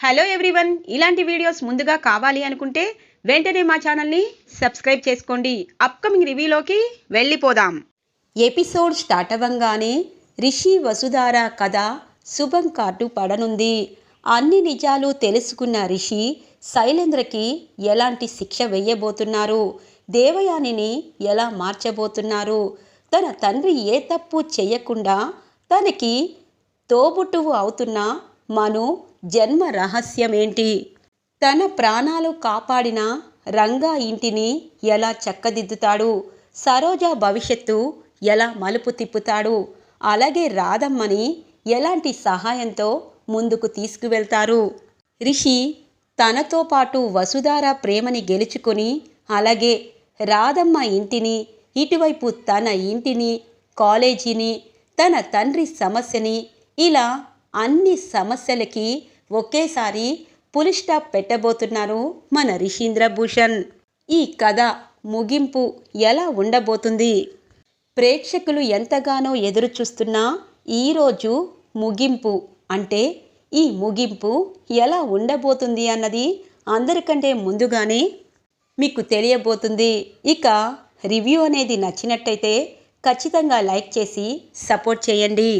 Hello everyone ఇలాంటి videos ముందుగా కావాలి అనుకుంటే వెంటనే మా ఛానల్ని సబ్స్క్రైబ్ చేసుకోండి. అప్కమింగ్ రివ్యూలోకి వెళ్ళిపోదాం. ఎపిసోడ్ స్టార్ట్ అవ్వంగానే రిషి వసుధార కథ శుభం కార్డు పడనుంది. అన్ని నిజాలు తెలుసుకున్న రిషి శైలేంద్రకి ఎలాంటి శిక్ష వేయబోతున్నారు? దేవయానిని ఎలా మార్చబోతున్నారు? తన తండ్రి ఏ తప్పు చేయకుండా తనకి తోబుట్టువు అవుతున్న మను జన్మ రహస్యమేంటి? తన ప్రాణాలు కాపాడిన రంగా ఇంటిని ఎలా చక్కదిద్దుతాడు? సరోజ భవిష్యత్తు ఎలా మలుపు తిప్పుతాడు? అలాగే రాధమ్మని ఎలాంటి సహాయంతో ముందుకు తీసుకువెళ్తారు? రిషి తనతో పాటు వసుధార ప్రేమని గెలుచుకొని అలాగే రాధమ్మ ఇంటిని ఇటువైపు తన ఇంటిని కాలేజీని తన తండ్రి సమస్యని ఇలా అన్ని సమస్యలకి ఒకేసారి పులి స్టాప్ పెట్టబోతున్నారు మన రిషీంద్ర భూషణ్ ఈ కథ ముగింపు ఎలా ఉండబోతుంది? ప్రేక్షకులు ఎంతగానో ఎదురు చూస్తున్న ఈరోజు ముగింపు. అంటే ఈ ముగింపు ఎలా ఉండబోతుంది అన్నది అందరికంటే ముందుగానే మీకు తెలియబోతుంది. ఇక రివ్యూ అనేది నచ్చినట్టయితే ఖచ్చితంగా లైక్ చేసి సపోర్ట్ చేయండి.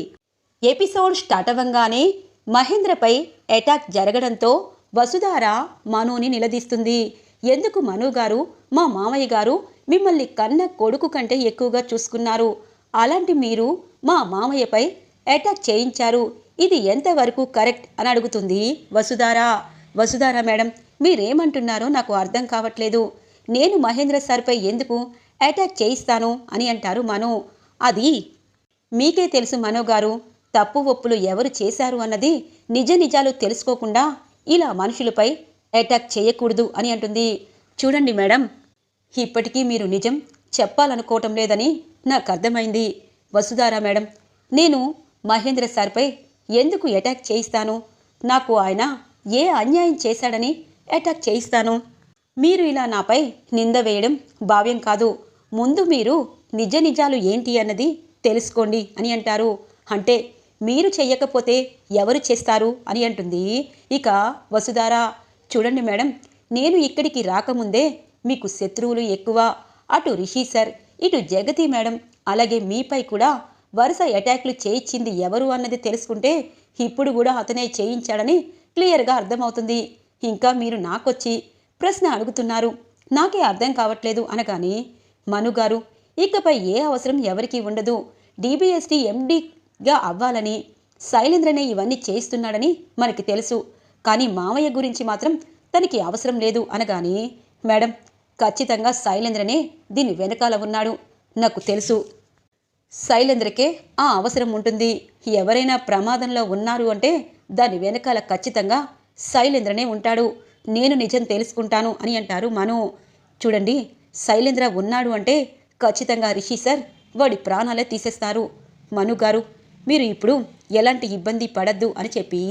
ఎపిసోడ్ స్టార్ట్ అవ్వంగానే మహేంద్రపై అటాక్ జరగడంతో వసుధార మనుని నిలదీస్తుంది. ఎందుకు మను గారు? మా మామయ్య గారు మిమ్మల్ని కన్న కొడుకు కంటే ఎక్కువగా చూసుకున్నారు. అలాంటి మీరు మా మామయ్యపై అటాక్ చేయించారు. ఇది ఎంతవరకు కరెక్ట్ అని అడుగుతుంది వసుధార. వసుధార మేడం మీరేమంటున్నారో నాకు అర్థం కావట్లేదు. నేను మహేంద్ర సార్పై ఎందుకు అటాక్ చేయిస్తాను? అని అంటారు మను. అది మీకే తెలుసు మనో గారు. తప్పు ఒప్పులు ఎవరు చేశారు అన్నది నిజ నిజాలు తెలుసుకోకుండా ఇలా మనుషులపై అటాక్ చేయకూడదు అని అంటుంది. చూడండి మేడం ఇప్పటికీ మీరు నిజం చెప్పాలనుకోవటం లేదని నాకు అర్థమైంది. వసుధారా మేడం నేను మహేంద్ర సార్పై ఎందుకు అటాక్ చేయిస్తాను? నాకు ఆయన ఏ అన్యాయం చేశాడని అటాక్ చేయిస్తాను. మీరు ఇలా నాపై నింద వేయడం భావ్యం కాదు. ముందు మీరు నిజ నిజాలు ఏంటి అన్నది తెలుసుకోండి అని అంటారు. అంటే మీరు చెయ్యకపోతే ఎవరు చేస్తారు అని అంటుంది. ఇక వసుధారా చూడండి మేడం నేను ఇక్కడికి రాకముందే మీకు శత్రువులు ఎక్కువ. అటు రిషి సార్ ఇటు జగతి మేడం అలాగే మీపై కూడా వరుస అటాక్లు చేయించింది ఎవరు అన్నది తెలుసుకుంటే ఇప్పుడు కూడా అతనే చేయించాడని క్లియర్గా అర్థమవుతుంది. ఇంకా మీరు నాకొచ్చి ప్రశ్న అడుగుతున్నారు. నాకే అర్థం కావట్లేదు అనగానే మనుగారు ఇకపై ఏ అవసరం ఎవరికీ ఉండదు. డీబీఎస్టీ గా అవ్వాలని శైలేంద్రనే ఇవన్నీ చేయిస్తున్నాడని మనకి తెలుసు. కానీ మామయ్య గురించి మాత్రం తనకి అవసరం లేదు అనగానే మేడం ఖచ్చితంగా శైలేంద్రనే దీని వెనకాల ఉన్నాడు. నాకు తెలుసు. శైలేంద్రకే ఆ అవసరం ఉంటుంది. ఎవరైనా ప్రమాదంలో ఉన్నారు అంటే దాని వెనకాల ఖచ్చితంగా శైలేంద్రనే ఉంటాడు. నేను నిజం తెలుసుకుంటాను అని అంటారు మను. చూడండి శైలేంద్ర ఉన్నాడు అంటే ఖచ్చితంగా రిషి సార్ వాడి ప్రాణాలే తీసేస్తారు. మను గారు మీరు ఇప్పుడు ఎలాంటి ఇబ్బంది పడద్దు అని చెప్పి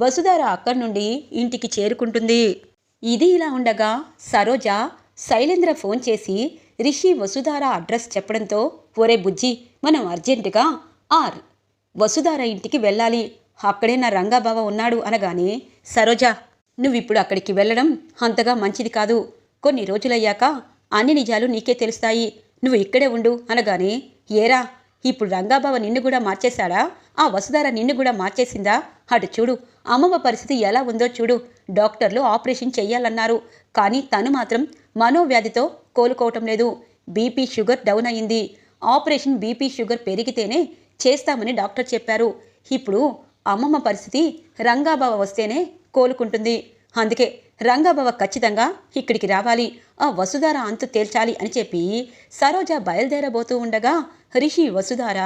వసుధార అక్కడి నుండి ఇంటికి చేరుకుంటుంది. ఇది ఇలా ఉండగా సరోజ శైలేంద్ర ఫోన్ చేసి రిషి వసుధార అడ్రస్ చెప్పడంతో ఒరే బుజ్జి మనం అర్జెంటుగా ఆర్ వసుధార ఇంటికి వెళ్ళాలి. అక్కడే నా రంగాబావ ఉన్నాడు అనగానే సరోజ నువ్విప్పుడు అక్కడికి వెళ్ళడం అంతగా మంచిది కాదు. కొన్ని రోజులయ్యాక అన్ని నిజాలు నీకే తెలుస్తాయి. నువ్వు ఇక్కడే ఉండు అనగానే ఏరా ఇప్పుడు రంగాబావ నిన్ను కూడా మార్చేశాడా? ఆ వసుధార నిన్ను కూడా మార్చేసిందా? అటు చూడు అమ్మమ్మ పరిస్థితి ఎలా ఉందో చూడు. డాక్టర్లు ఆపరేషన్ చేయాలన్నారు కానీ తను మాత్రం మనోవ్యాధితో కోలుకోవటం లేదు. బీపీ షుగర్ డౌన్ అయింది. ఆపరేషన్ బీపీ షుగర్ పెరిగితేనే చేస్తామని డాక్టర్ చెప్పారు. ఇప్పుడు అమ్మమ్మ పరిస్థితి రంగాబావ వస్తేనే కోలుకుంటుంది. అందుకే రంగాబావ ఖచ్చితంగా ఇక్కడికి రావాలి. ఆ వసుధార అంతు తేల్చాలి అని చెప్పి సరోజ బయలుదేరబోతూ ఉండగా రిషి వసుధార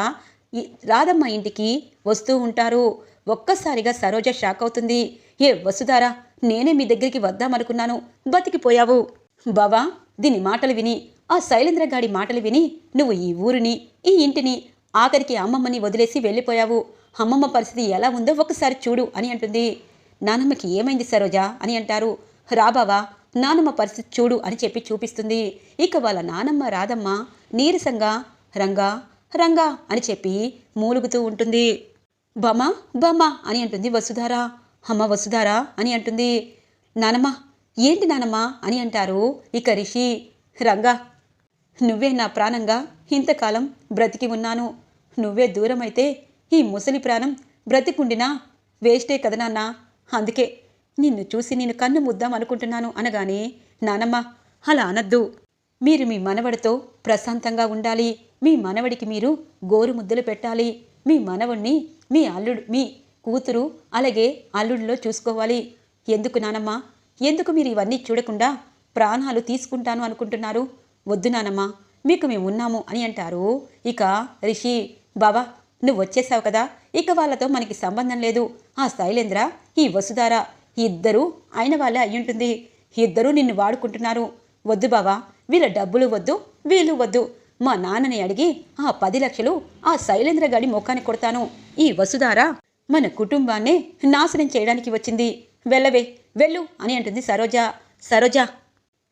రాధమ్మ ఇంటికి వస్తూ ఉంటారు. ఒక్కసారిగా సరోజ షాక్ అవుతుంది. ఏ వసుధార నేనే మీ దగ్గరికి వద్దామనుకున్నాను. బతికిపోయావు. బావా దీని మాటలు విని ఆ శైలేంద్ర గాడి మాటలు విని నువ్వు ఈ ఊరిని ఈ ఇంటిని ఆఖరికి అమ్మమ్మని వదిలేసి వెళ్ళిపోయావు. అమ్మమ్మ పరిస్థితి ఎలా ఉందో ఒకసారి చూడు అని అంటుంది. నానమ్మకి ఏమైంది సరోజ అని అంటారు. రాబావా నానమ్మ పరిస్థితి చూడు అని చెప్పి చూపిస్తుంది. ఇక వాళ్ళ నానమ్మ రాధమ్మ నీరసంగా రంగా రంగా అని చెప్పి మూలుగుతూ ఉంటుంది. బమ బమ్మ అని అంటుంది వసుధార. అమ్మ వసుధారా అని అంటుంది. నానమ్మ ఏంటి నానమ్మ అని అంటారు ఇక రిషి. రంగా నువ్వే నా ప్రాణంగా ఇంతకాలం బ్రతికి ఉన్నాను. నువ్వే దూరమైతే ఈ ముసలి ప్రాణం బ్రతికుండినా వేస్టే కదా నాన్న. అందుకే నిన్ను చూసి నేను కన్ను ముద్దాం అనుకుంటున్నాను అనగానే నానమ్మ అలా అనద్దు. మీరు మీ మనవడితో ప్రశాంతంగా ఉండాలి. మీ మనవడికి మీరు గోరు ముద్దలు పెట్టాలి. మీ మనవడిని మీ అల్లుడు మీ కూతురు అలాగే అల్లుడిలో చూసుకోవాలి. ఎందుకు నానమ్మా? ఎందుకు మీరు ఇవన్నీ చూడకుండా ప్రాణాలు తీసుకుంటాను అనుకుంటున్నారు? వద్దు నానమ్మా మీకు మేము ఉన్నాము అని అంటారు. ఇక రిషి బావా నువ్వు వచ్చేసావు కదా ఇక వాళ్ళతో మనకి సంబంధం లేదు. ఆ శైలేంద్ర ఈ వసుధార ఇద్దరూ అయిన వాళ్ళే అయ్యుంటుంది. ఇద్దరూ నిన్ను వాడుకుంటున్నారు. వద్దు బావా వీళ్ళ డబ్బులు వద్దు వీళ్ళు వద్దు. మా నాన్నని అడిగి ఆ పది లక్షలు ఆ శైలేంద్ర గడి ముఖానికి కొడతాను. ఈ వసుధార మన కుటుంబాన్నే నాశనం చేయడానికి వచ్చింది. వెళ్ళవే వెళ్ళు అని అంటుంది సరోజ. సరోజ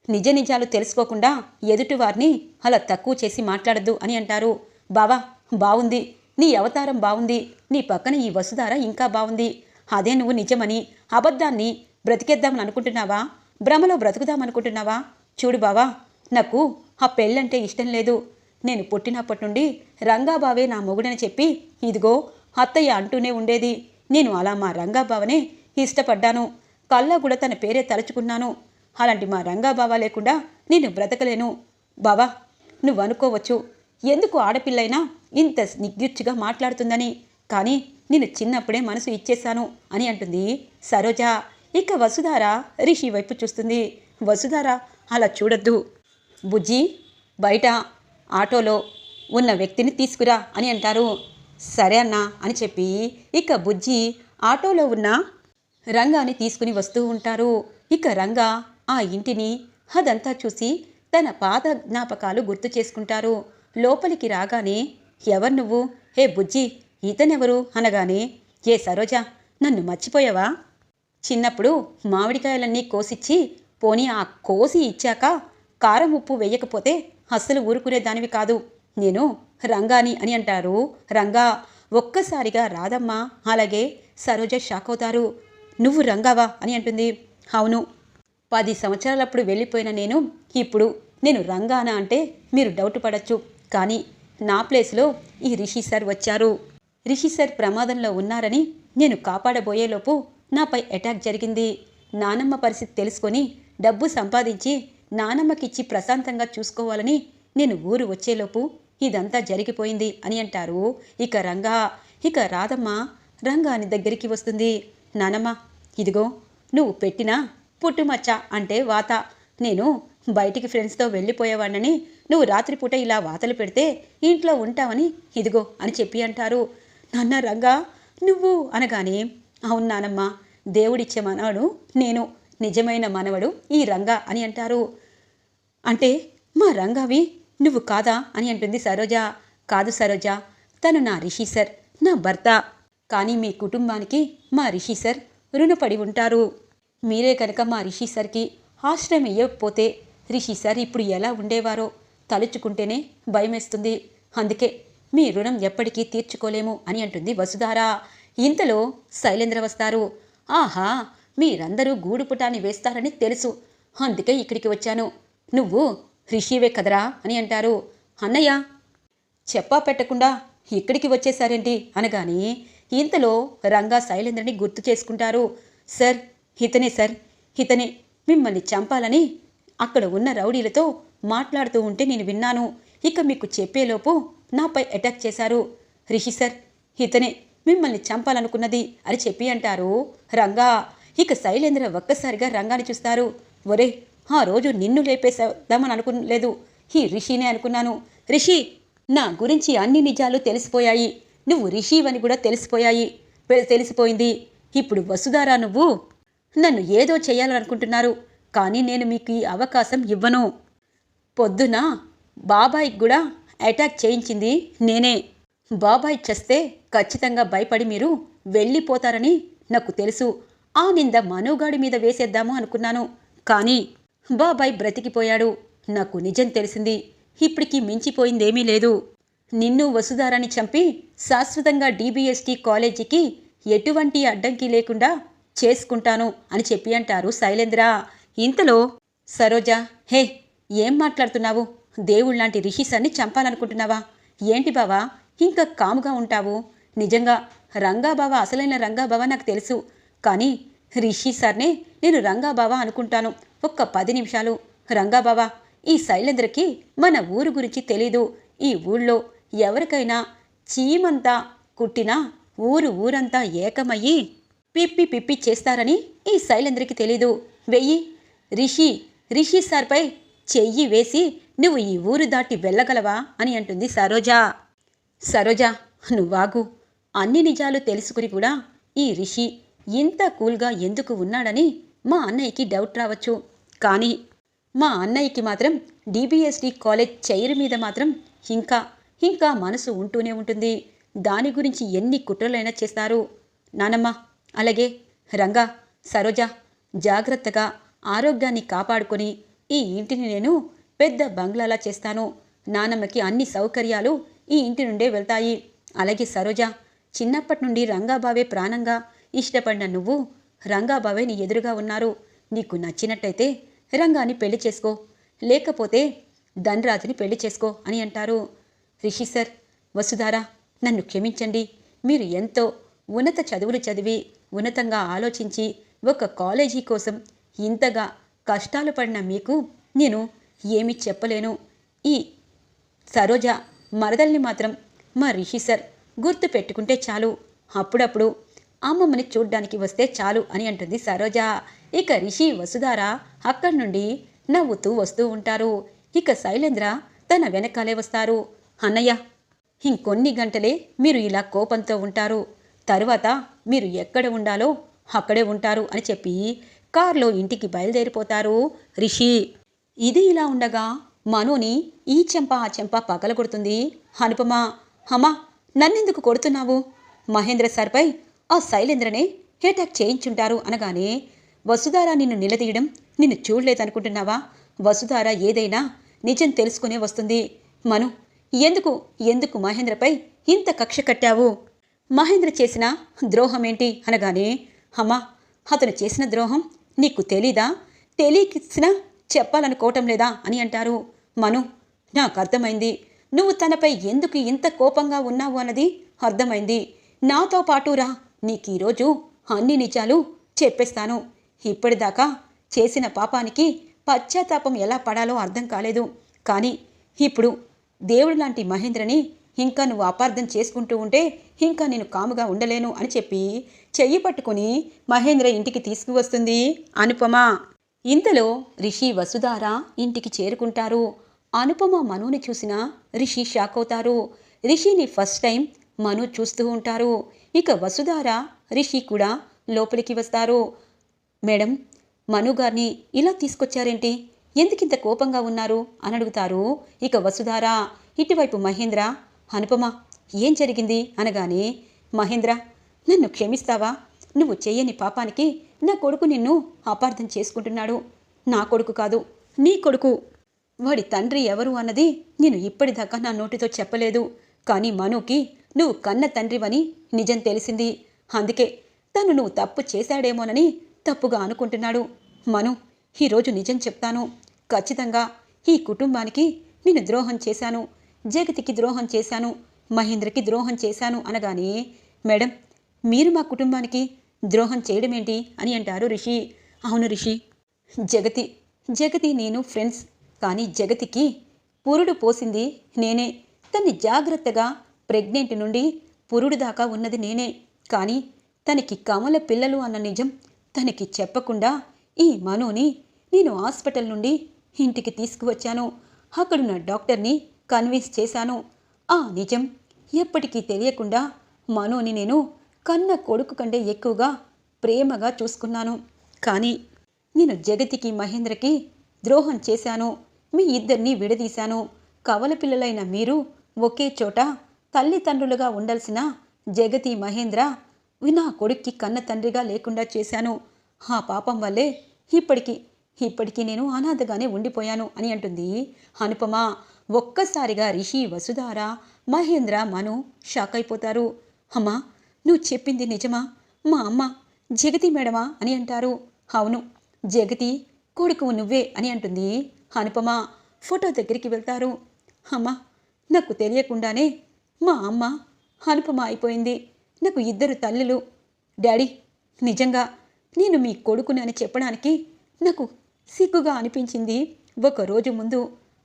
నిజ నిజాలు తెలుసుకోకుండా ఎదుటివారిని అలా తక్కువ చేసి మాట్లాడద్దు అని అంటారు. బావా బావుంది. నీ అవతారం బావుంది. నీ పక్కన ఈ వసుధార ఇంకా బావుంది. అదే నువ్వు నిజమని అబద్ధాన్ని బ్రతికేద్దామని అనుకుంటున్నావా? భ్రమలో బ్రతుకుదామనుకుంటున్నావా? చూడు బావా నాకు ఆ పెళ్ళంటే ఇష్టం లేదు. నేను పుట్టినప్పటి నుండి రంగాబావే నా మొగుడని చెప్పి ఇదిగో అత్తయ్య అంటూనే ఉండేది. నేను అలా మా రంగాబావనే ఇష్టపడ్డాను. కల్లా కూడా తన పేరే తలుచుకున్నాను. అలాంటి మా రంగాబావ లేకుండా నేను బ్రతకలేను. బావా నువ్వు అనుకోవచ్చు. ఎందుకు ఆడపిల్లైనా ఇంత నిగ్గుచ్చుగా మాట్లాడుతుందని. కానీ నేను చిన్నప్పుడే మనసు ఇచ్చేశాను అని అంటుంది సరోజ. ఇక వసుధార రిషి వైపు చూస్తుంది. వసుధార అలా చూడొద్దు. బుజ్జి బయట. ఆటోలో ఉన్న వ్యక్తిని తీసుకురా అని అంటారు. సరే అన్నా అని చెప్పి ఇక బుజ్జి ఆటోలో ఉన్న రంగాని తీసుకుని వస్తూ ఉంటారు. ఇక రంగా ఆ ఇంటిని అదంతా చూసి తన పాత జ్ఞాపకాలు గుర్తు చేసుకుంటారు. లోపలికి రాగానే ఎవరు నువ్వు? హే బుజ్జి ఇతనెవరు? అనగానే ఏ సరోజ నన్ను మర్చిపోయావా? చిన్నప్పుడు మామిడికాయలన్నీ కోసిచ్చి పోనీ ఆ కోసి ఇచ్చాక కారం ఉప్పు వేయకపోతే అస్సలు ఊరుకునే దానివి కాదు. నేను రంగాని అని అంటారు. రంగా ఒక్కసారిగా రాదమ్మ. అలాగే సరోజ షాక్ అవుతారు నువ్వు రంగావా అని అంటుంది. అవును. పది సంవత్సరాలప్పుడు వెళ్ళిపోయిన నేను ఇప్పుడు నేను రంగానా అంటే మీరు డౌట్ పడచ్చు. కానీ నా ప్లేస్లో ఈ రిషి సార్ వచ్చారు. రిషి సార్ ప్రమాదంలో ఉన్నారని నేను కాపాడబోయేలోపు నాపై అటాక్ జరిగింది. నానమ్మ పరిస్థితి తెలుసుకొని డబ్బు సంపాదించి నానమ్మకిచ్చి ప్రశాంతంగా చూసుకోవాలని నేను ఊరు వచ్చేలోపు ఇదంతా జరిగిపోయింది అని అంటారు. ఇక రంగా ఇక రాధమ్మ రంగాని దగ్గరికి వస్తుంది. నానమ్మ ఇదిగో నువ్వు పెట్టిన పుట్టుమచ్చ అంటే వాత. నేను బయటికి ఫ్రెండ్స్తో వెళ్ళిపోయేవాడినని నువ్వు రాత్రిపూట ఇలా వాతలు పెడితే ఇంట్లో ఉంటావని ఇదిగో అని చెప్పి అంటారు. నాన్న రంగా నువ్వు అనగానే అవును నానమ్మ దేవుడిచ్చే మనవడు నేను. నిజమైన మనవడు ఈ రంగా అని అంటారు. అంటే మా రంగావి నువ్వు కాదా? అని అంటుంది సరోజ. కాదు సరోజ తను నా రిషి సార్ నా భర్త. కానీ మీ కుటుంబానికి మా రిషి సార్ రుణపడి ఉంటారు. మీరే కనుక మా రిషి సార్కి ఆశ్రయం ఇవ్వకపోతే రిషి సార్ ఇప్పుడు ఎలా ఉండేవారో తలుచుకుంటేనే భయమేస్తుంది. అందుకే మీ రుణం ఎప్పటికీ తీర్చుకోలేము అని అంటుంది వసుధార. ఇంతలో శైలేంద్ర వస్తారు. ఆహా మీరందరూ గూడుపుటాన్ని వేస్తారని తెలుసు. అందుకే ఇక్కడికి వచ్చాను. నువ్వు రిషివే కదరా అని అంటారు. అన్నయ్య! చెప్పా పెట్టకుండా ఇక్కడికి వచ్చేసారేంటి అనగానే ఇంతలో రంగా శైలేంద్రని గుర్తు చేసుకుంటారు. సార్ ఇతనే సార్ ఇతనే. మిమ్మల్ని చంపాలని అక్కడ ఉన్న రౌడీలతో మాట్లాడుతూ ఉంటే నేను విన్నాను. ఇక మీకు చెప్పేలోపు నాపై అటాక్ చేశారు. రిషి సార్ ఇతనే. మిమ్మల్ని చంపాలనుకున్నది అని చెప్పి అంటారు రంగా. ఇక శైలేంద్ర ఒక్కసారిగా రంగాన్ని చూస్తారు. ఒరే ఆ రోజు నిన్ను లేపేసేద్దామని అనుకోలేదు ఈ రిషినే అనుకున్నాను. రిషి నా గురించి అన్ని నిజాలు తెలిసిపోయాయి. నువ్వు రిషివని కూడా తెలిసిపోయాయి. తెలిసిపోయింది. ఇప్పుడు వసుధారా నువ్వు? నన్ను ఏదో చేయాలనుకుంటున్నారు. కానీ నేను మీకు ఈ అవకాశం ఇవ్వను. పొద్దున బాబాయ్కి కూడా అటాక్ చేయించింది నేనే. బాబాయ్ చస్తే ఖచ్చితంగా భయపడి మీరు వెళ్ళిపోతారని నాకు తెలుసు. ఆ నింద మనుగాడి మీద వేసేద్దాము అనుకున్నాను. కానీ బాబాయ్ బ్రతికిపోయాడు. నాకు నిజం తెలిసింది. ఇప్పటికీ మించిపోయిందేమీ లేదు. నిన్ను వసుధారాన్ని చంపి శాశ్వతంగా డీబీఎస్టీ కాలేజీకి ఎటువంటి అడ్డంకి లేకుండా చేసుకుంటాను అని చెప్పి అంటారు శైలేంద్ర. ఇంతలో సరోజ హే ఏం మాట్లాడుతున్నావు? దేవుళ్ళలాంటి రిషిసాన్ని చంపాలనుకుంటున్నావా? ఏంటి బావా ఇంకా కాముగా ఉంటావు? నిజంగా రంగాబావ అసలైన రంగాబావ నాకు తెలుసు. కానీ రిషి సార్నే నేను రంగాబావ అనుకుంటాను. ఒక్క పది నిమిషాలు. రంగాబావ ఈ శైలేంద్రకి మన ఊరు గురించి తెలీదు. ఈ ఊళ్ళో ఎవరికైనా చీమంతా కుట్టినా ఊరు ఊరంతా ఏకమయ్యి పిప్పి పిప్పి చేస్తారని ఈ శైలేంద్రకి తెలీదు. వెయ్యి. రిషి రిషి సార్పై చెయ్యి వేసి నువ్వు ఈ ఊరు దాటి వెళ్ళగలవా అని అంటుంది సరోజా. సరోజా నువ్వాగు. అన్ని నిజాలు తెలుసుకుని కూడా ఈ రిషి ఇంత కూల్గా ఎందుకు ఉన్నాడని మా అన్నయ్యకి డౌట్ రావచ్చు. కానీ మా అన్నయ్యకి మాత్రం డిబిఎస్డి కాలేజ్ చైర్ మీద మాత్రం ఇంకా ఇంకా మనసు ఉంటూనే ఉంటుంది. దాని గురించి ఎన్ని కుట్రలైనా చేస్తారు. నానమ్మ అలాగే రంగా సరోజ జాగ్రత్తగా ఆరోగ్యాన్ని కాపాడుకొని ఈ ఇంటిని నేను పెద్ద బంగ్లాలా చేస్తాను. నానమ్మకి అన్ని సౌకర్యాలు ఈ ఇంటి నుండే వెళ్తాయి. అలాగే సరోజ చిన్నప్పటి నుండి రంగాబావే ప్రాణంగా ఇష్టపడిన నువ్వు రంగాబావే నీ ఎదురుగా ఉన్నారు. నీకు నచ్చినట్టయితే రంగాని పెళ్ళి చేసుకో. లేకపోతే ధనరాజుని పెళ్ళి చేసుకో అని అంటారు. రిషి సార్ వసుధారా నన్ను క్షమించండి. మీరు ఎంతో ఉన్నత చదువులు చదివి ఉన్నతంగా ఆలోచించి ఒక కాలేజీ కోసం ఇంతగా కష్టాలు పడిన మీకు నేను ఏమీ చెప్పలేను. ఈ సరోజ మరదల్ని మాత్రం మా రిషి సార్ గుర్తు పెట్టుకుంటే చాలు. అప్పుడప్పుడు అమ్మమ్మని చూడ్డానికి వస్తే చాలు అని అంటుంది సరోజ. ఇక రిషి వసుధార అక్కడి నుండి నవ్వుతూ వస్తూ ఉంటారు. ఇక శైలేంద్ర తన వెనకాలే వస్తారు. అన్నయ్య ఇంకొన్ని గంటలే మీరు ఇలా కోపంతో ఉంటారు. తరువాత మీరు ఎక్కడ ఉండాలో అక్కడే ఉంటారు అని చెప్పి కారులో ఇంటికి బయలుదేరిపోతారు రిషి. ఇది ఇలా ఉండగా మనుని ఈ చెంప ఆ చెంప పగలగొడుతుంది. అనుపమ అమ్మా నన్నెందుకు కొడుతున్నావు? మహేంద్ర సార్పై ఆ శైలేంద్రనే అటాక్ చేయించుంటారు అనగానే వసుధార నిన్ను నిలదీయడం నిన్ను చూడలేదనుకుంటున్నావా? వసుధార ఏదైనా నిజం తెలుసుకునే వస్తుంది. మను ఎందుకు ఎందుకు మహేంద్రపై ఇంత కక్ష కట్టావు? మహేంద్ర చేసిన ద్రోహమేంటి? అనగానే అమ్మా అతను చేసిన ద్రోహం నీకు తెలీదా? తెలియకిచ్చిన చెప్పాలనుకోవటం లేదా? అని అంటారు. మను నాకు అర్థమైంది. నువ్వు తనపై ఎందుకు ఇంత కోపంగా ఉన్నావు అన్నది అర్థమైంది. నాతో పాటు రా. నీకు ఈరోజు అన్ని నిజాలు చెప్పేస్తాను. ఇప్పటిదాకా చేసిన పాపానికి పశ్చాత్తాపం ఎలా పడాలో అర్థం కాలేదు. కానీ ఇప్పుడు దేవుడు లాంటి మహేంద్రని ఇంకా నువ్వు అపార్థం చేసుకుంటూ ఉంటే ఇంకా నేను కాముగా ఉండలేను అని చెప్పి చెయ్యి పట్టుకుని మహేంద్ర ఇంటికి తీసుకువస్తుంది అనుపమ. ఇంతలో రిషి వసుధార ఇంటికి చేరుకుంటారు. అనుపమ మనుని చూసిన రిషి షాక్ అవుతారు. రిషిని ఫస్ట్ టైం మను చూస్తూ ఉంటారు. ఇక వసుధార రిషి కూడా లోపలికి వస్తారు. మేడం మనుగారిని ఇలా తీసుకొచ్చారేంటి? ఎందుకింత కోపంగా ఉన్నారు? అని అడుగుతారు. ఇక వసుధార ఇటువైపు మహేంద్ర అనుపమ ఏం జరిగింది? అనగానే మహేంద్ర నన్ను క్షమిస్తావా? నువ్వు చేయని పాపానికి నా కొడుకు నిన్ను అపార్థం చేసుకుంటున్నాడు. నా కొడుకు కాదు నీ కొడుకు. వాడి తండ్రి ఎవరు అన్నది నేను ఇప్పటిదాకా నా నోటితో చెప్పలేదు. కానీ మనుకి నువ్వు కన్న తండ్రివని నిజం తెలిసింది. అందుకే తను నువ్వు తప్పు చేశాడేమోనని తప్పుగా అనుకుంటున్నాడు. మను ఈరోజు నిజం చెప్తాను. ఖచ్చితంగా ఈ కుటుంబానికి నేను ద్రోహం చేశాను. జగతికి ద్రోహం చేశాను. మహేంద్రకి ద్రోహం చేశాను అనగానే మేడం మీరు మా కుటుంబానికి ద్రోహం చేయడమేంటి? అని అంటారు రిషి. అవును రిషి జగతి జగతి నేను ఫ్రెండ్స్. కానీ జగతికి పురుడు పోసింది నేనే. తన్ని జాగ్రత్తగా ప్రెగ్నెంట్ నుండి పురుడు దాకా ఉన్నది నేనే. కానీ తనకి కమల పిల్లలు అన్న నిజం తనకి చెప్పకుండా ఈ మనోని నేను హాస్పిటల్ నుండి ఇంటికి తీసుకువచ్చాను. అక్కడున్న డాక్టర్ని కన్విన్స్ చేశాను. ఆ నిజం ఎప్పటికీ తెలియకుండా మనోని నేను కన్న కొడుకు కంటే ఎక్కువగా ప్రేమగా చూసుకున్నాను. కానీ నేను జగతికి మహేంద్రకి ద్రోహం చేశాను. మీ ఇద్దరిని విడదీశాను. కవల పిల్లలైన మీరు ఒకే చోట తల్లిదండ్రులుగా ఉండాల్సిన జగతి మహేంద్ర నా కొడుక్కి కన్న తండ్రిగా లేకుండా చేశాను. ఆ పాపం వల్లే ఇప్పటికి ఇప్పటికీ నేను అనాథగానే ఉండిపోయాను అని అంటుంది. అనుపమ ఒక్కసారిగా రిషి వసుధార మహేంద్ర మను షాక్ అయిపోతారు అమ్మా నువ్వు చెప్పింది నిజమా? మా అమ్మ జగతి మేడమా అని అంటారు. అవును జగతి కొడుకు నువ్వే అని అంటుంది. అనుపమ ఫోటో దగ్గరికి వెళ్తారు. అమ్మా నాకు తెలియకుండానే మా అమ్మ అనుపమ అయిపోయింది. నాకు ఇద్దరు తల్లులు. డాడీ నిజంగా నేను మీ కొడుకుని అని చెప్పడానికి నాకు సిగ్గుగా అనిపించింది ఒక రోజు ముందు.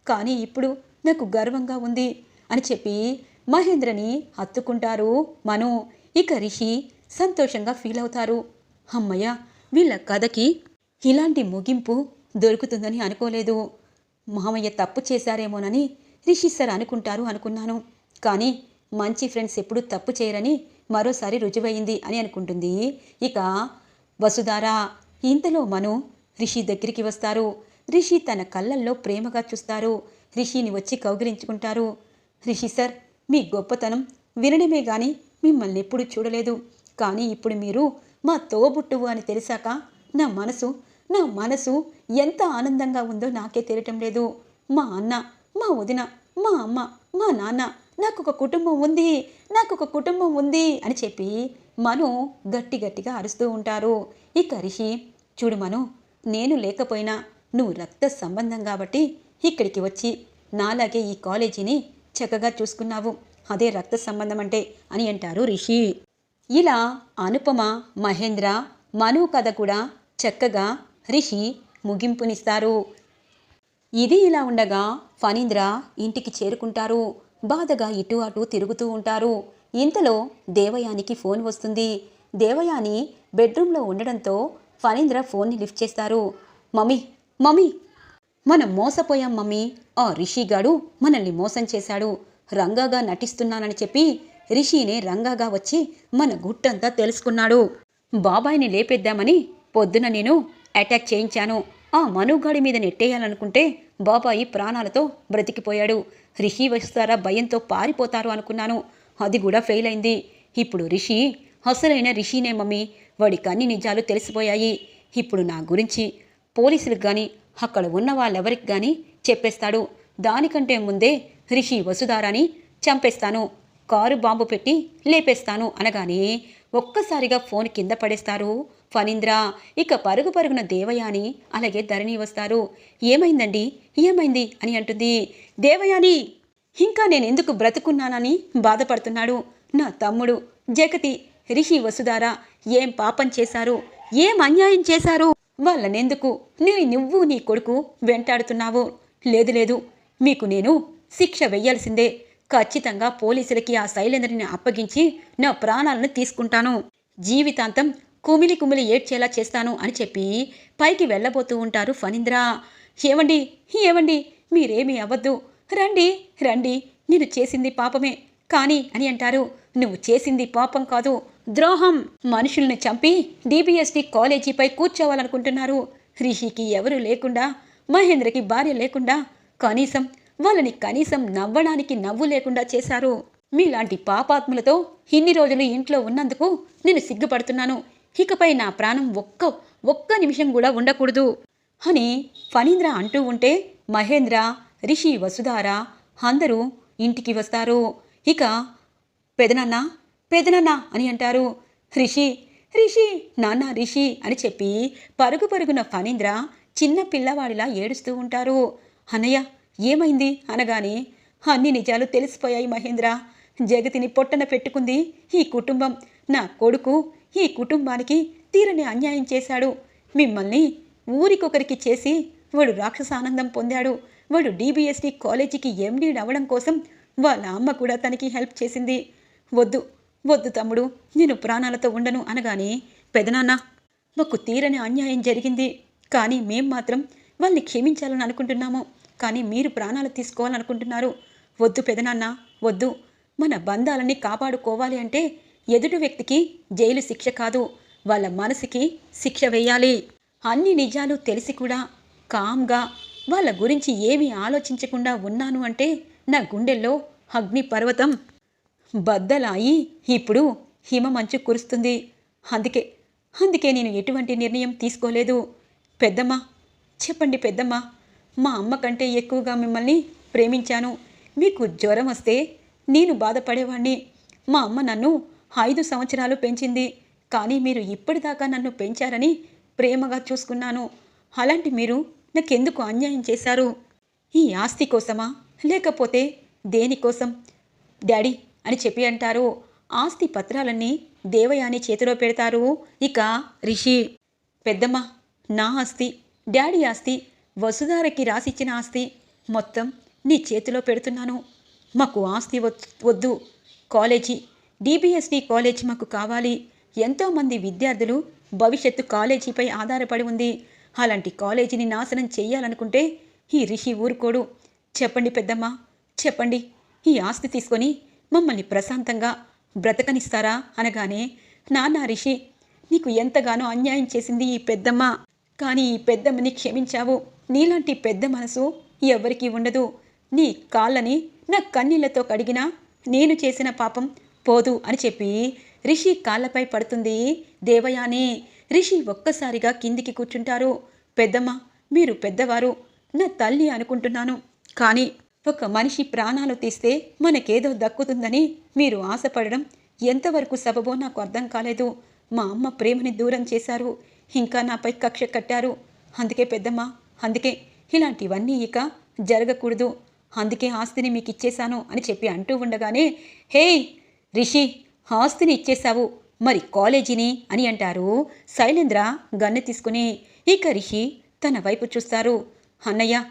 కానీ ఇప్పుడు నాకు గర్వంగా ఉంది అని చెప్పి మహేంద్రని హత్తుకుంటారు మను. ఇక రిషి సంతోషంగా ఫీల్ అవుతారు. అమ్మయ్య వీళ్ళ కథకి ఇలాంటి ముగింపు దొరుకుతుందని అనుకోలేదు. మామయ్య తప్పు చేశారేమోనని రిషి సార్ అనుకుంటారు అనుకున్నాను. కానీ మంచి ఫ్రెండ్స్ ఎప్పుడూ తప్పు చేయరని మరోసారి రుజువైంది అని అనుకుంటుంది. ఇక వసుధార ఇంతలో మను రిషి దగ్గరికి వస్తారు. రిషి తన కళ్ళల్లో ప్రేమగా చూస్తారు. రిషిని వచ్చి కౌగిలించుకుంటారు. రిషి సార్ మీ గొప్పతనం వినడమే గాని మిమ్మల్ని ఎప్పుడు చూడలేదు. కానీ ఇప్పుడు మీరు మా తోబుట్టువు అని తెలిసాక నా మనసు నా మనసు ఎంత ఆనందంగా ఉందో నాకే తెలియటం లేదు. మా అన్న మా వదిన మా అమ్మ మా నాన్న నాకు ఒక కుటుంబం ఉంది నాకు ఒక కుటుంబం ఉంది అని చెప్పి మను గట్టి గట్టిగా అరుస్తూ ఉంటారు. ఇక రిషి చూడు మను నేను లేకపోయినా నువ్వు రక్త సంబంధం కాబట్టి ఇక్కడికి వచ్చి నాలాగే ఈ కాలేజీని చక్కగా చూసుకున్నావు. అదే రక్త సంబంధం అంటే అని అంటారు రిషి. ఇలా అనుపమ మహేంద్ర మను కథ కూడా చక్కగా రిషి ముగింపునిస్తారు. ఇది ఇలా ఉండగా ఫణీంద్ర ఇంటికి చేరుకుంటారు. బాధగా ఇటు అటు తిరుగుతూ ఉంటారు. ఇంతలో దేవయానికి ఫోన్ వస్తుంది. దేవయాని బెడ్రూమ్లో ఉండడంతో ఫణీంద్ర ఫోన్ని లిఫ్ట్ చేస్తారు. మమ్మీ మమ్మీ మనం మోసపోయాం మమ్మీ. ఆ రిషిగాడు మనల్ని మోసం చేశాడు. రంగాగా నటిస్తున్నానని చెప్పి రిషినే రంగాగా వచ్చి మన గుట్టంతా తెలుసుకున్నాడు. బాబాయిని లేపేద్దామని పొద్దున నేను అటాక్ చేయించాను. ఆ మనుగాడి మీద నెట్టేయాలనుకుంటే బాబాయి ప్రాణాలతో బ్రతికిపోయాడు. రిషి వస్తారా? భయంతో పారిపోతారు అనుకున్నాను. అది కూడా ఫెయిల్ అయింది. ఇప్పుడు రిషి అసలైన రిషినే మమ్మీ. వాడికి అన్ని నిజాలు తెలిసిపోయాయి. ఇప్పుడు నా గురించి పోలీసులకు కానీ అక్కడ ఉన్న వాళ్ళెవరికి కానీ చెప్పేస్తాడు. దానికంటే ముందే రిషి వసుధారాని చంపేస్తాను. కారు బాంబు పెట్టి లేపేస్తాను అనగానే ఒక్కసారిగా ఫోన్ కింద పడేస్తారు. ఫణీంద్ర ఇక పరుగు పరుగున దేవయాని అలాగే ధరణి వస్తారు. ఏమైందండి? ఏమైంది? అని అంటుంది. దేవయాని ఇంకా నేను ఎందుకు బ్రతుకున్నానని బాధపడుతున్నాడు. నా తమ్ముడు జగతి రిషి వసుధార ఏం పాపం చేశారు? ఏం అన్యాయం చేశారు? వాళ్ళనెందుకు? నీ నువ్వు నీ కొడుకు వెంటాడుతున్నావు. లేదు లేదు. మీకు నేను శిక్ష వెయ్యాల్సిందే. ఖచ్చితంగా పోలీసులకి ఆ శైలేంద్రని అప్పగించి నా ప్రాణాలను తీసుకుంటాను. జీవితాంతం కుమిలి కుమిలి ఏడ్చేలా చేస్తాను అని చెప్పి పైకి వెళ్ళబోతూ ఉంటారు ఫణీంద్ర. ఏవండి? ఏమండి మీరేమీ అవ్వద్దు. రండి రండి. నేను చేసింది పాపమే. కానీ అని అంటారు. నువ్వు చేసింది పాపం కాదు. ద్రోహం. మనుషుల్ని చంపి డిబిఎస్టి కాలేజీపై కూర్చోవాలనుకుంటున్నారు. రిషికి ఎవరు లేకుండా మహేంద్రకి భార్య లేకుండా కనీసం వాళ్ళని కనీసం నవ్వడానికి నవ్వు లేకుండా చేశారు. మీలాంటి పాపాత్ములతో ఇన్ని రోజులు ఇంట్లో ఉన్నందుకు నేను సిగ్గుపడుతున్నాను. ఇకపై నా ప్రాణం ఒక్క ఒక్క నిమిషం కూడా ఉండకూడదు. అని ఫణీంద్ర అంటూ ఉంటే మహేంద్ర రిషి వసుధార అందరూ ఇంటికి వస్తారు. ఇక పెదనాన్న పెదనాన్న అని అంటారు. రిషి రిషి నాన్న రిషి అని చెప్పి పరుగు పరుగున ఫణీంద్ర చిన్న పిల్లవాడిలా ఏడుస్తూ ఉంటారు. అన్నయ్య ఏమైంది? అనగానే అన్ని నిజాలు తెలిసిపోయాయి మహేంద్ర. జగతిని పొట్టన పెట్టుకుంది ఈ కుటుంబం. నా కొడుకు ఈ కుటుంబానికి తీరని అన్యాయం చేశాడు. మిమ్మల్ని ఊరికొకరికి చేసి వాడు రాక్షసానందం పొందాడు. వాడు డీబీఎస్టీ కాలేజీకి ఎండీ అవ్వడం కోసం వాళ్ళ అమ్మ కూడా తనకి హెల్ప్ చేసింది. వద్దు వద్దు తమ్ముడు నేను ప్రాణాలతో ఉండను అనగానే పెదనాన్న మాకు తీరని అన్యాయం జరిగింది. కానీ మేం మాత్రం వాళ్ళని క్షమించాలని అనుకుంటున్నాము. కానీ మీరు ప్రాణాలు తీసుకోవాలనుకుంటున్నారు. వద్దు పెదనాన్న వద్దు. మన బంధాలని కాపాడుకోవాలి అంటే ఎదుటి వ్యక్తికి జైలు శిక్ష కాదు వాళ్ళ మనసుకి శిక్ష వేయాలి. అన్ని నిజాలు తెలిసి కూడా కామ్గా వాళ్ళ గురించి ఏమీ ఆలోచించకుండా ఉన్నాను అంటే నా గుండెల్లో అగ్ని పర్వతం బద్దలాయి ఇప్పుడు హిమమంచు కురుస్తుంది. అందుకే అందుకే నేను ఎటువంటి నిర్ణయం తీసుకోలేదు. పెద్దమ్మ చెప్పండి పెద్దమ్మ మా అమ్మ కంటే ఎక్కువగా మిమ్మల్ని ప్రేమించాను. మీకు జ్వరం వస్తే నేను బాధపడేవాణ్ణి. మా అమ్మ నన్ను ఐదు సంవత్సరాలు పెంచింది. కానీ మీరు ఇప్పటిదాకా నన్ను పెంచారని ప్రేమగా చూసుకున్నాను. అలాంటి మీరు నాకెందుకు అన్యాయం చేశారు? ఈ ఆస్తి కోసమా? లేకపోతే దేనికోసం? డాడీ అని చెప్పి అంటారు. ఆస్తి పత్రాలన్నీ దేవయాని చేతిలో పెడతారు ఇక రిషి. పెద్దమ్మ నా ఆస్తి డాడీ ఆస్తి వసుధారకి రాసిచ్చిన ఆస్తి మొత్తం నీ చేతిలో పెడుతున్నాను. మాకు ఆస్తి వద్దు కాలేజీ డిబిఎస్డి కాలేజ్ మాకు కావాలి. ఎంతోమంది విద్యార్థులు భవిష్యత్తు కాలేజీపై ఆధారపడి ఉంది. అలాంటి కాలేజీని నాశనం చేయాలనుకుంటే ఈ రిషి ఊరుకోడు. చెప్పండి పెద్దమ్మ చెప్పండి. ఈ ఆస్తి తీసుకొని మమ్మల్ని ప్రశాంతంగా బ్రతకనిస్తారా అనగానే నాన్న రిషి నీకు ఎంతగానో అన్యాయం చేసింది ఈ పెద్దమ్మ. కానీ ఈ పెద్దమ్మని క్షమించావు. నీలాంటి పెద్ద మనసు ఎవరికీ ఉండదు. నీ కాళ్ళని నా కన్నీళ్ళతో కడిగినా నేను చేసిన పాపం పోదు అని చెప్పి రిషి కాళ్ళపై పడుతుంది. దేవయాని రిషి ఒక్కసారిగా కిందికి కూర్చుంటారు. పెద్దమ్మ మీరు పెద్దవారు నా తల్లి అనుకుంటున్నాను. కానీ ఒక మనిషి ప్రాణాలు తీస్తే మనకేదో దక్కుతుందని మీరు ఆశపడడం ఎంతవరకు సబబో నాకు అర్థం కాలేదు. మా అమ్మ ప్రేమని దూరం చేశారు. ఇంకా నాపై కక్ష కట్టారు. అందుకే పెద్దమ్మ అందుకే ఇలాంటివన్నీ ఇక జరగకూడదు. అందుకే ఆస్తిని మీకు ఇచ్చేశాను అని చెప్పి అంటూ ఉండగానే హే రిషి ఆస్తిని ఇచ్చేశావు మరి కాలేజీని? అని అంటారు శైలేంద్ర గన్ను తీసుకుని. ఇక రిషి తన వైపు చూస్తారు. అన్నయ్య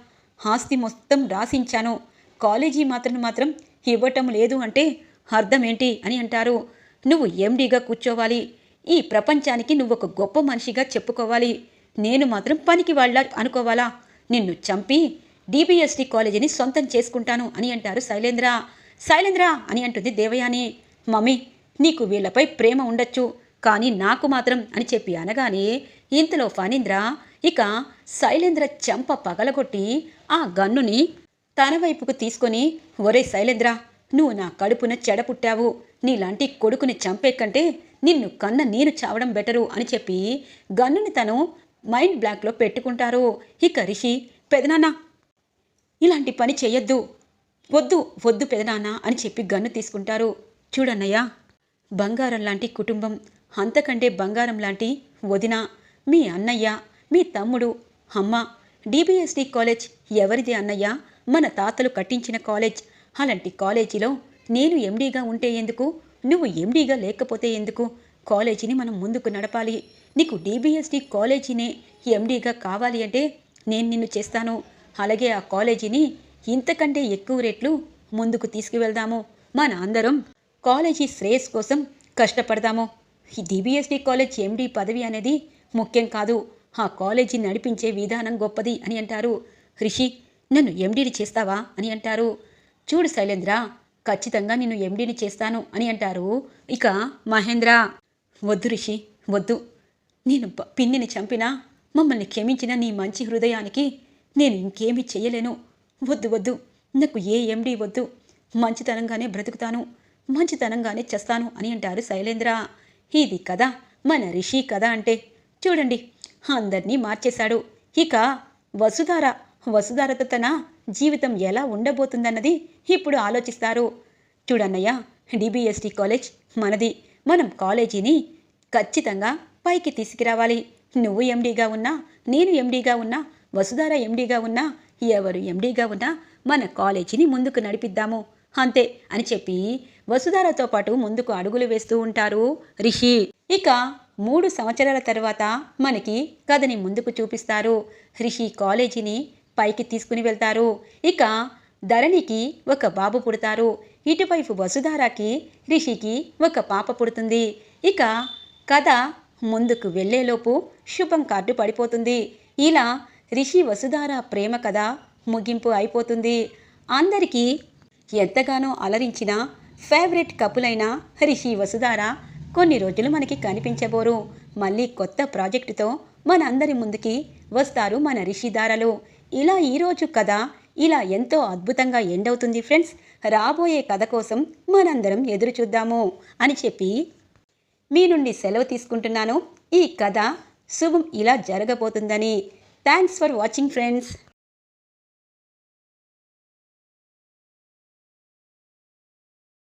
ఆస్తి మొత్తం రాసించాను. కాలేజీ మాత్రం మాత్రం ఇవ్వటం లేదు అంటే అర్థం ఏంటి అని అంటారు. నువ్వు ఎండీగా కూర్చోవాలి. ఈ ప్రపంచానికి నువ్వు ఒక గొప్ప మనిషిగా చెప్పుకోవాలి. నేను మాత్రం పనికి వాళ్ళ అనుకోవాలా? నిన్ను చంపి డిబిఎస్టీ కాలేజీని సొంతం చేసుకుంటాను అని అంటారు శైలేంద్ర. శైలేంద్ర అని అంటుంది దేవయాని. మమ్మీ నీకు వీళ్ళపై ప్రేమ ఉండొచ్చు కానీ నాకు మాత్రం అని చెప్పి అనగానే ఇంతలో ఫణీంద్ర ఇక శైలేంద్ర చెంప పగలగొట్టి ఆ గన్నుని తన వైపుకు తీసుకొని ఒరే శైలేంద్ర నువ్వు నా కడుపున చెడపుట్టావు నీలాంటి కొడుకుని చంపే కంటే నిన్ను కన్న నేను చావడం బెటరు అని చెప్పి గన్నుని తను మైండ్ బ్లాక్లో పెట్టుకుంటారు. ఇక రిషి పెదనాన్న ఇలాంటి పని చేయొద్దు వద్దు వద్దు పెదనాన్న అని చెప్పి గన్ను తీసుకుంటారు. చూడన్నయ్యా బంగారం లాంటి కుటుంబం అంతకంటే బంగారం లాంటి వదిన మీ అన్నయ్య మీ తమ్ముడు అమ్మ డిబిఎస్డి కాలేజ్ ఎవరిది అన్నయ్య? మన తాతలు కట్టించిన కాలేజ్. అలాంటి కాలేజీలో నేను ఎండీగా ఉంటే ఎందుకు? నువ్వు ఎండీగా లేకపోతే ఎందుకు? కాలేజీని మనం ముందుకు నడపాలి. నీకు డిబిఎస్డి కాలేజీనే ఎండీగా కావాలి అంటే నేను నిన్ను చేస్తాను. అలాగే ఆ కాలేజీని ఇంతకంటే ఎక్కువ రేట్లు ముందుకు తీసుకువెళ్దాము. మన అందరం కాలేజీ శ్రేయస్ కోసం కష్టపడదాము డిబిఎస్డి కాలేజ్ ఎండి పదవి అనేది ముఖ్యం కాదు. ఆ కాలేజీ నడిపించే విధానం గొప్పది అని అంటారు. రిషి నన్ను ఎండీని చేస్తావా అని అంటారు. చూడు శైలేంద్ర ఖచ్చితంగా నిన్ను ఎండీని చేస్తాను అని అంటారు. ఇక మహేంద్ర. వద్దు రిషి వద్దు. నేను పిన్నిని చంపినా మమ్మల్ని క్షమించిన నీ మంచి హృదయానికి నేను ఇంకేమీ చేయలేను. వద్దు వద్దు. నాకు ఏ ఎండీ వద్దు. మంచితనంగానే బ్రతుకుతాను. మంచితనంగానే చేస్తాను అని అంటారు శైలేంద్ర. ఇది కదా మన రిషి కథ అంటే. చూడండి అందరినీ మార్చేశాడు. ఇక వసుధార వసుధారతో తన జీవితం ఎలా ఉండబోతుందన్నది ఇప్పుడు ఆలోచిస్తారు. చూడన్నయ్య డిబిఎస్టి కాలేజ్ మనది. మనం కాలేజీని ఖచ్చితంగా పైకి తీసుకురావాలి. నువ్వు ఎండీగా ఉన్నా నేను ఎండీగా ఉన్నా వసుధార ఎండీగా ఉన్నా ఎవరు ఎండీగా ఉన్నా మన కాలేజీని ముందుకు నడిపిద్దాము. అంతే అని చెప్పి వసుధారతో పాటు ముందుకు అడుగులు వేస్తూ ఉంటారు. రిషి ఇక మూడు సంవత్సరాల తర్వాత మనకి కథని ముందుకు చూపిస్తారు. రిషి కాలేజీని పైకి తీసుకుని వెళ్తారు. ఇక ధరణికి ఒక బాబు పుడతారు. ఇటువైపు వసుధారాకి రిషికి ఒక పాప పుడుతుంది. ఇక కథ ముందుకు వెళ్ళేలోపు శుభం కార్డు పడిపోతుంది. ఇలా రిషి వసుధార ప్రేమ కథ ముగింపు అయిపోతుంది. అందరికీ ఎంతగానో అలరించిన ఫేవరెట్ కపులైన రిషి వసుధార కొన్ని రోజులు మనకి కనిపించబోరు. మళ్ళీ కొత్త ప్రాజెక్టుతో మనందరి ముందుకి వస్తారు మన రిషిదారలు ఇలా ఈరోజు కథ ఇలా ఎంతో అద్భుతంగా ఎండ్ అవుతుంది ఫ్రెండ్స్. రాబోయే కథ కోసం మనందరం ఎదురు చూద్దాము అని చెప్పి మీ నుండి సెలవు తీసుకుంటున్నాను. ఈ కథ శుభం ఇలా జరగబోతుందని. Thanks for watching friends